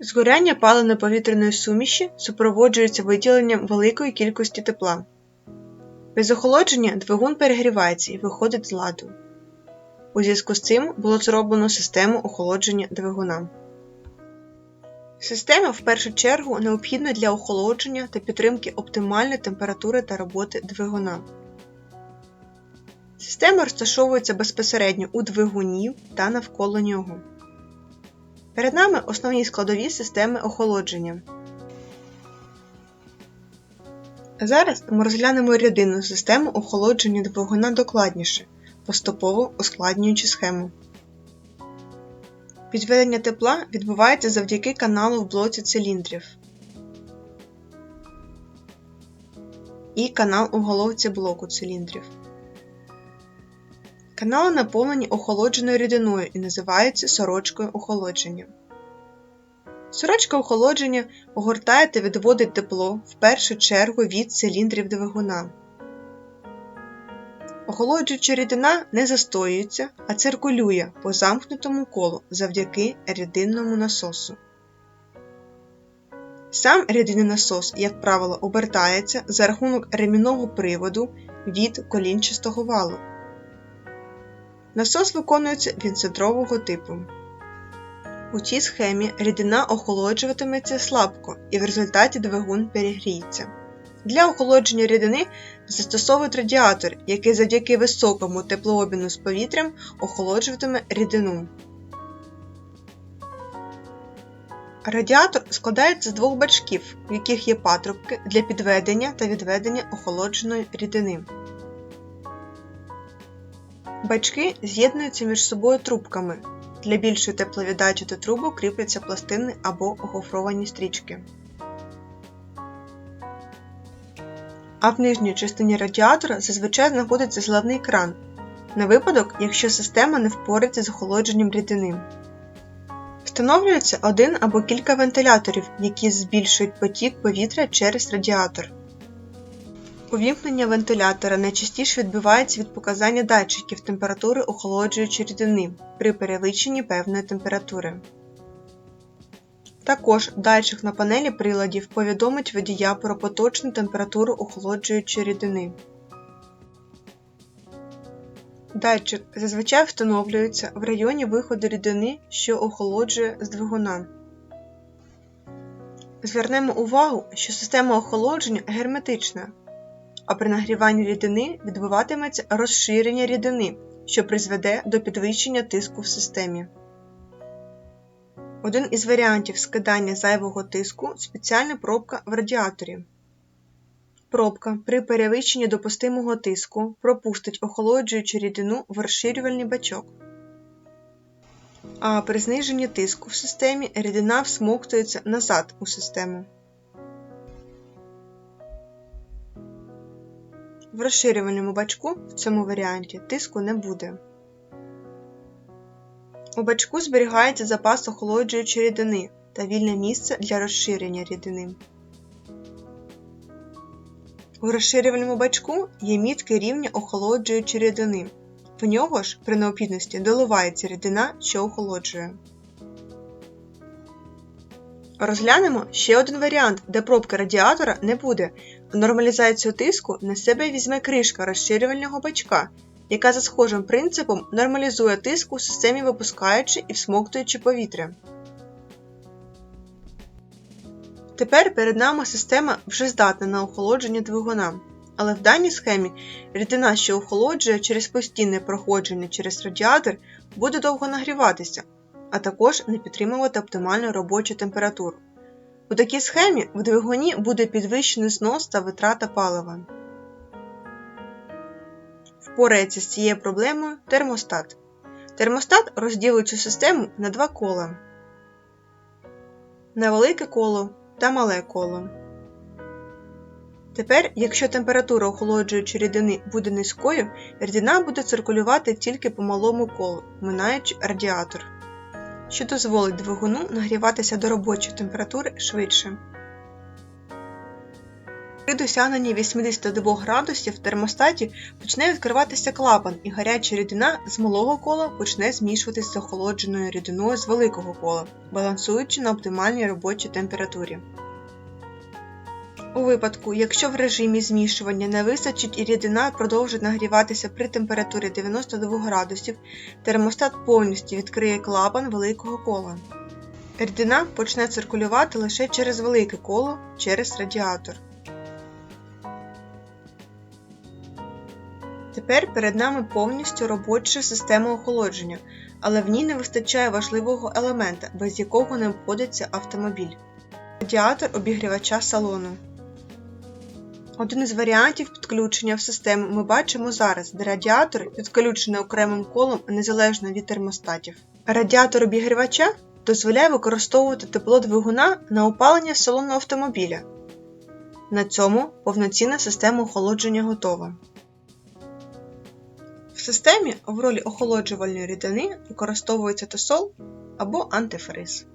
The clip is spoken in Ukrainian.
Згоряння паливно-повітряної суміші супроводжується виділенням великої кількості тепла. Без охолодження двигун перегрівається і виходить з ладу. У зв'язку з цим було зроблено систему охолодження двигуна. Система в першу чергу необхідна для охолодження та підтримки оптимальної температури та роботи двигуна. Система розташовується безпосередньо у двигуні та навколо нього. Перед нами основні складові системи охолодження. Зараз ми розглянемо рядинну систему охолодження двигуна докладніше, поступово ускладнюючи схему. Підведення тепла відбувається завдяки каналу в блоці циліндрів і канал у головці блоку циліндрів. Канали наповнені охолодженою рідиною і називаються сорочкою охолодження. Сорочка охолодження огортає та відводить тепло в першу чергу від циліндрів двигуна. Охолоджуюча рідина не застоюється, а циркулює по замкнутому колу завдяки рідинному насосу. Сам рідинний насос, як правило, обертається за рахунок ремінного приводу від колінчастого валу. Насос виконується відцентрового типу. У цій схемі рідина охолоджуватиметься слабко і в результаті двигун перегріється. Для охолодження рідини застосовують радіатор, який завдяки високому теплообміну з повітрям охолоджуватиме рідину. Радіатор складається з двох бачків, в яких є патрубки для підведення та відведення охолодженої рідини. Бачки з'єднуються між собою трубками. Для більшої тепловіддачі до трубок кріпляться пластини або гофровані стрічки. А в нижній частині радіатора зазвичай знаходиться зливний кран на випадок, якщо система не впорається з охолодженням рідини. Встановлюється один або кілька вентиляторів, які збільшують потік повітря через радіатор. Увімкнення вентилятора найчастіше відбувається від показання датчиків температури охолоджуючої рідини при перевищенні певної температури. Також датчик на панелі приладів повідомить водія про поточну температуру охолоджуючої рідини. Датчик зазвичай встановлюється в районі виходу рідини, що охолоджує з двигуна. Звернемо увагу, що система охолодження герметична, а при нагріванні рідини відбуватиметься розширення рідини, що призведе до підвищення тиску в системі. Один із варіантів скидання зайвого тиску спеціальна пробка в радіаторі. Пробка при перевищенні допустимого тиску пропустить охолоджуючу рідину в розширювальний бачок. А при зниженні тиску в системі рідина всмоктується назад у систему. В розширювальному бачку в цьому варіанті тиску не буде. У бачку зберігається запас охолоджуючої рідини та вільне місце для розширення рідини. У розширювальному бачку є мітки рівня охолоджуючої рідини. В нього ж при необхідності доливається рідина, що охолоджує. Розглянемо ще один варіант, де пробки радіатора не буде, нормалізацію тиску на себе візьме кришка розширювального бачка, яка за схожим принципом нормалізує тиск у системі випускаючи і всмоктуючи повітря. Тепер перед нами система вже здатна на охолодження двигуна, але в даній схемі рідина, що охолоджує через постійне проходження через радіатор, буде довго нагріватися, а також не підтримувати оптимальну робочу температуру. У такій схемі в двигуні буде підвищений знос та витрата палива. Впорається з цією проблемою термостат. Термостат розділить цю систему на два кола на велике коло та мале коло. Тепер, якщо температура охолоджуючої рідини буде низькою, рідина буде циркулювати тільки по малому колу, минаючи радіатор, що дозволить двигуну нагріватися до робочої температури швидше. При досягненні 82 градусів в термостаті почне відкриватися клапан, і гаряча рідина з малого кола почне змішуватися з охолодженою рідиною з великого кола, балансуючи на оптимальній робочій температурі. У випадку, якщо в режимі змішування не вистачить і рідина продовжить нагріватися при температурі 92 градусів, термостат повністю відкриє клапан великого кола. Рідина почне циркулювати лише через велике коло через радіатор. Тепер перед нами повністю робоча система охолодження, але в ній не вистачає важливого елемента, без якого не обходиться автомобіль радіатор обігрівача салону. Один із варіантів підключення в систему ми бачимо зараз, де радіатор підключений окремим колом незалежно від термостатів. Радіатор обігрівача дозволяє використовувати тепло двигуна на опалення салону автомобіля. На цьому повноцінна система охолодження готова. В системі в ролі охолоджувальної рідини використовується тосол або антифриз.